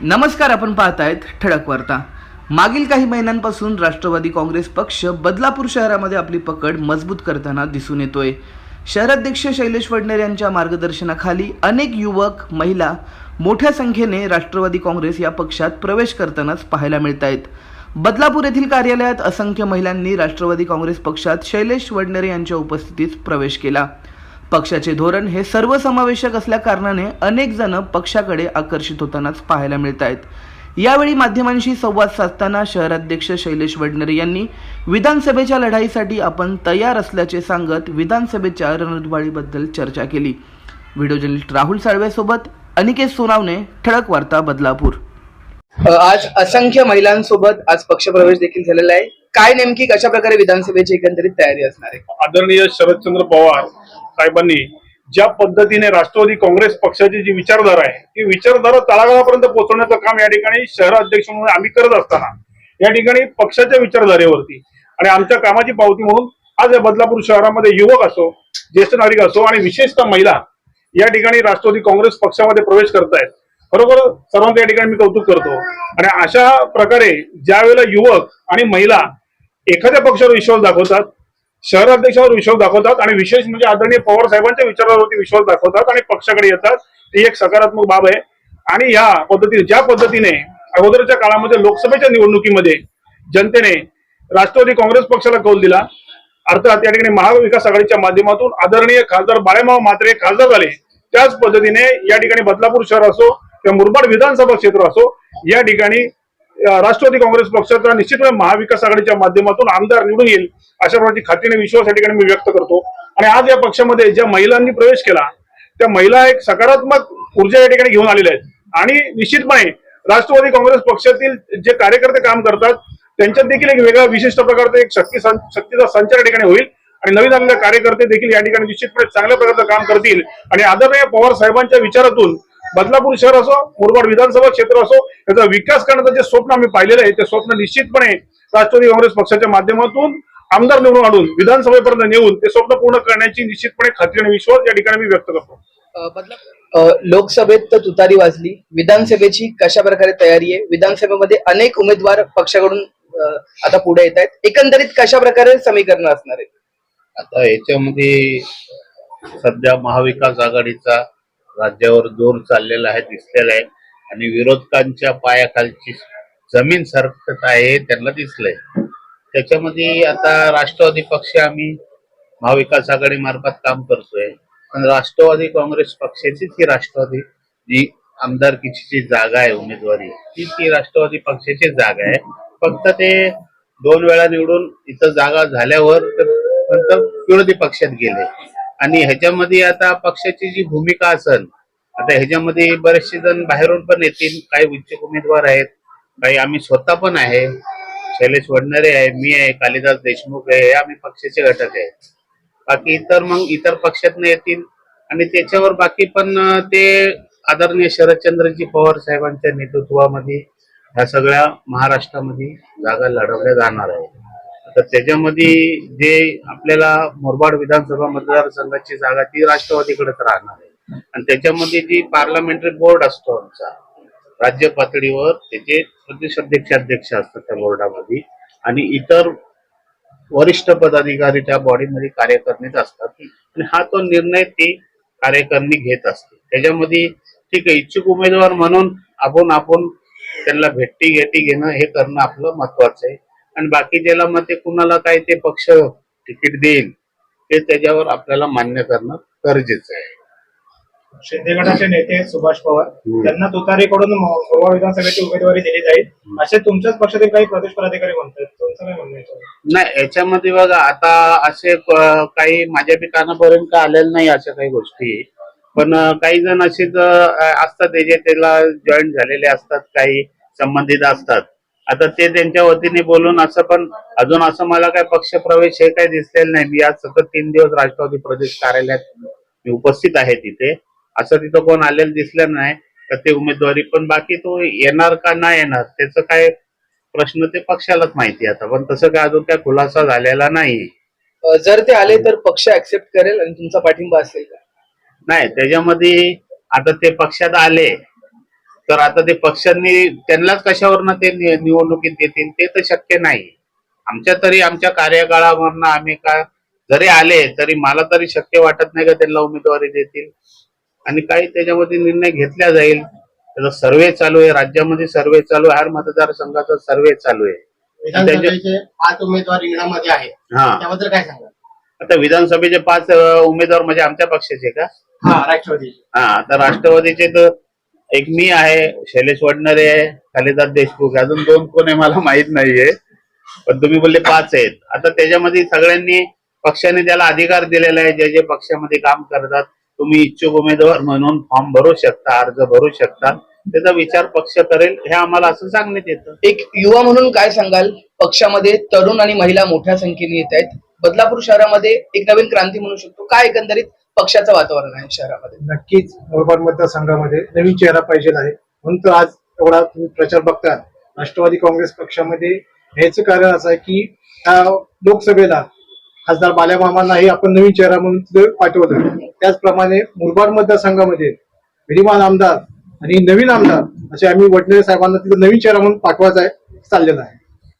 नमस्कार आपण पाहतायत ठळक वार्ता. मागील काही महिन्यांपासून राष्ट्रवादी काँग्रेस पक्ष बदलापूर शहरामध्ये आपली पकड मजबूत करताना दिसून येतोय. शहराध्यक्ष शैलेश वडनेर यांच्या मार्गदर्शनाखाली अनेक युवक महिला मोठ्या संख्येने राष्ट्रवादी काँग्रेस या पक्षात प्रवेश करतानाच पाहायला मिळत आहेत बदलापूर येथील कार्यालयात असंख्य महिलांनी राष्ट्रवादी काँग्रेस पक्षात शैलेश वडनेरे यांच्या उपस्थितीत प्रवेश केला. पक्षाचे धोरण हे सर्वसमावेशक असल्या कारणाने अनेक जण पक्षाकडे आकर्षित होतानाच पाहायला मिळत आहेत यावेळी माध्यमांशी संवाद साधताना शहराध्यक्ष शैलेश वडनेरे यांनी विधानसभेच्या लढाईसाठी आपण तयार असल्याचे सांगत विधानसभेच्या रणधुमाळीबद्दल चर्चा केली. व्हिडिओ जर्नलिस्ट राहुल साळवेसोबत अनिकेत सोनावणे ठळक वार्ता बदलापूर. आज असंख्य महिलांसोबत आज पक्षप्रवेश देखील झालेला आहे. काय नेमकी कशा प्रकारे विधानसभेची एकंदरीत तयारी असणार आहे? आदरणीय शरदचंद्र पवार साहेबांनी ज्या पद्धतीने राष्ट्रवादी काँग्रेस पक्षाची जी विचारधारा आहे ती विचारधारा तळागाळापर्यंत पोहोचवण्याचं काम या ठिकाणी शहर अध्यक्ष म्हणून आम्ही करत असताना या ठिकाणी पक्षाच्या विचारधारेवरती आणि आमच्या कामाची पावती म्हणून आज या बदलापूर शहरामध्ये युवक असो ज्येष्ठ नागरिक असो आणि विशेषतः महिला या ठिकाणी राष्ट्रवादी काँग्रेस पक्षामध्ये प्रवेश करतायत. बरोबर सर्वांचं या ठिकाणी मी कौतुक करतो. आणि अशा प्रकारे ज्या वेळेला युवक आणि महिला एखाद्या पक्षावर विश्वास दाखवतात शहराध्यक्षावर विश्वास दाखवतात आणि विशेष म्हणजे आदरणीय पवार साहेबांच्या विचारावरती विश्वास दाखवतात आणि पक्षाकडे येतात. ही एक सकारात्मक बाब आहे. आणि या पद्धतीने ज्या पद्धतीने अगोदरच्या काळामध्ये लोकसभेच्या निवडणुकीमध्ये जनतेने राष्ट्रवादी काँग्रेस पक्षाला कौल दिला. अर्थात या ठिकाणी महाविकास आघाडीच्या माध्यमातून आदरणीय खासदार बाळेमाव मात्रे खासदार झाले. त्याच पद्धतीने या ठिकाणी बदलापूर शहर असो किंवा मुरबाड विधानसभा क्षेत्र असो या ठिकाणी राष्ट्रवादी काँग्रेस पक्षाचा निश्चितपणे महाविकास आघाडीच्या माध्यमातून आमदार निवडून येईल अशा प्रकारची खात्रीने विश्वास या ठिकाणी मी व्यक्त करतो. आणि आज या पक्षामध्ये ज्या महिलांनी प्रवेश केला त्या महिला एक सकारात्मक ऊर्जा या ठिकाणी घेऊन आलेल्या आहेत. आणि निश्चितपणे राष्ट्रवादी काँग्रेस पक्षातील जे कार्यकर्ते काम करतात त्यांच्यात देखील एक वेगळा विशिष्ट प्रकारचा एक शक्ती शक्तीचा संचार या ठिकाणी होईल. आणि नवीन आलेले कार्यकर्ते देखील या ठिकाणी निश्चितपणे चांगल्या प्रकारचं काम करतील. आणि आदरणीय पवार साहेबांच्या विचारातून बदलापूर शहर असो मुरबाड विधानसभा क्षेत्र असो याचा विकास करण्याचं जे स्वप्न आम्ही पाहिलेलं आहे ते स्वप्न निश्चितपणे राष्ट्रवादी काँग्रेस पक्षाच्या माध्यमातून आमदार निवडून आणून विधानसभेपर्यंत नेऊन ते स्वप्न पूर्ण करण्याची निश्चितपणे खात्री आणि विश्वास या ठिकाणी मी व्यक्त करतो. लोकसभेत तर तुतारी वाजली. विधानसभेची कशा प्रकारे तयारी आहे? विधानसभेमध्ये अनेक उमेदवार पक्षाकडून आता पुढे येत आहेत. एकंदरीत कशा प्रकारे समीकरण असणार आहे आता याच्यामध्ये सध्या महाविकास आघाडीचा राज्यावर जोर चाललेला आहे दिसलेला आहे. आणि विरोधकांच्या पायाखालची जमीन सरकत आहे त्यांना दिसलंय. त्याच्यामध्ये आता राष्ट्रवादी पक्ष आम्ही महाविकास आघाडी मार्फत काम करतोय. पण राष्ट्रवादी काँग्रेस पक्षाचीच ही राष्ट्रवादी जी आमदारकीची जी जागा आहे उमेदवारी ती ती राष्ट्रवादी पक्षाची जागा आहे. फक्त ते दोन वेळा निवडून इथं जागा झाल्यावर नंतर विरोधी पक्षात गेले. आणि ह्याच्यामध्ये आता पक्षाची जी भूमिका असेल आता ह्याच्यामध्ये बरेचसे जण बाहेरून पण येतील. काही उच्च उमेदवार आहेत काही आम्ही स्वतः पण आहे. शैलेश वडणारे आहे मी आहे कालिदास देशमुख आहे हे आम्ही पक्षाचे घटक आहे. बाकी इतर मग इतर पक्षातनं येतील. आणि त्याच्यावर बाकी पण ते आदरणीय शरदचंद्रजी पवार साहेबांच्या नेतृत्वामध्ये ह्या सगळ्या महाराष्ट्रामध्ये जागा लढवल्या जाणार आहे तर त्याच्यामध्ये जे आपल्याला मुरबाड विधानसभा मतदारसंघाची जागा ती राष्ट्रवादीकडेच राहणार आहे. आणि त्याच्यामध्ये जी पार्लमेंटरी बोर्ड असतो आमचा राज्य पातळीवर त्याचे प्रदेश अध्यक्ष अध्यक्ष असतात त्या बोर्डामध्ये आणि इतर वरिष्ठ पदाधिकारी त्या बॉडीमध्ये करणेच असतात. आणि हा तो निर्णय ती कार्यकारिणी घेत असते. त्याच्यामध्ये ठीक आहे इच्छुक उमेदवार म्हणून आपण आपण त्यांना भेटी घेटी घेणं हे करणं आपलं महत्वाचं आहे. आणि बाकी ज्याला मग ते कुणाला काय ते पक्ष तिकीट देईल ते त्याच्यावर आपल्याला मान्य करणं गरजेचं आहे. शिंदे गटाचे नेते सुभाष पवार त्यांना तुतारीकडून गोवा विधानसभेची उमेदवारी दिली जाईल. असे तुमच्याच पक्षातील काही प्रदेश पदाधिकारी म्हणतात. तुमचं काय म्हणणं? नाही याच्यामध्ये बघा आता असे काही माझ्या बी कानापर्यंत आलेलं नाही अशा काही गोष्टी. पण काही जण असेच अं, असतात त्याचे त्याला जॉईन झालेले असतात काही संबंधित असतात. आता ते त्यांच्या वतीने बोलून असं पण अजून असं मला काय पक्ष प्रवेश हे काही दिसलेलं नाही. मी आज सतत तीन दिवस राष्ट्रवादी प्रदेश कार्यालयात मी उपस्थित आहे तिथे. असं तिथं कोण आलेलं दिसलं नाही तर ते उमेदवारी पण बाकी तो येणार का नाही येणार त्याचं काय प्रश्न ते पक्षालाच माहिती आता. पण तसं काय अजून काय खुलासा झालेला नाही. जर ते आले तर पक्ष ऍक्सेप्ट करेल आणि तुमचा पाठिंबा असेल का? नाही त्याच्यामध्ये आता ते पक्षात आले तर आता ते पक्षांनी त्यांनाच कशावरनं ते निवडणुकीत देतील ते तर शक्य नाही. आमच्या तरी आमच्या कार्यकाळावरनं आम्ही का जरी आले तरी मला तरी शक्य वाटत नाही का त्यांना उमेदवारी देतील. आणि काही त्याच्यामध्ये निर्णय घेतला जाईल. त्याचा सर्वे चालू आहे. राज्यामध्ये सर्वे चालू आहे. हर मतदारसंघाचा सर्वे चालू आहे. विधानसभेचे पाच उमेदवार रिंगणामध्ये आहेत. हा. त्याबद्दल काय सांगा आता विधानसभेचे पाच अ, उमेदवार म्हणजे आमच्या पक्षाचे का? हा राष्ट्रवादी हा आता राष्ट्रवादीचे तर एक मी आहे शैलेश वडनरे आहे खालेदार देशमुख आहे. अजून दोन कोण आहे मला माहीत नाहीये. पण तुम्ही बोलले पाच आहेत. आता त्याच्यामध्ये सगळ्यांनी पक्षाने त्याला अधिकार दिलेला आहे. जे जे पक्षामध्ये काम करतात तुम्ही इच्छुक उमेदवार म्हणून फॉर्म भरू शकता अर्ज भरू शकता. त्याचा विचार पक्ष करेल हे आम्हाला असं सांगण्यात येतं. एक युवा म्हणून काय सांगाल? पक्षामध्ये तरुण आणि महिला मोठ्या संख्येने येत आहेत. बदलापूर शहरामध्ये एक नवीन क्रांती म्हणू शकतो. काय एकंदरीत पक्षाचं वातावरण आहे शहरामध्ये. नक्कीच. मुरबाड मतदारसंघामध्ये नवीन चेहरा पाहिजे आहे. म्हणून तर आज एवढा तुम्ही प्रचार बघता राष्ट्रवादी काँग्रेस पक्षामध्ये याचं कारण असं आहे की ह्या लोकसभेला खासदार बाल्यामामांनाही आपण नवीन चेहरा म्हणून तिथे पाठवलं. त्याचप्रमाणे मुरबाड मतदारसंघामध्ये विधिमान आमदार आणि नवीन आमदार असे आम्ही वडनेरे साहेबांना तिथे नवीन चेहरा म्हणून पाठवायचा आहे चाललेला आहे.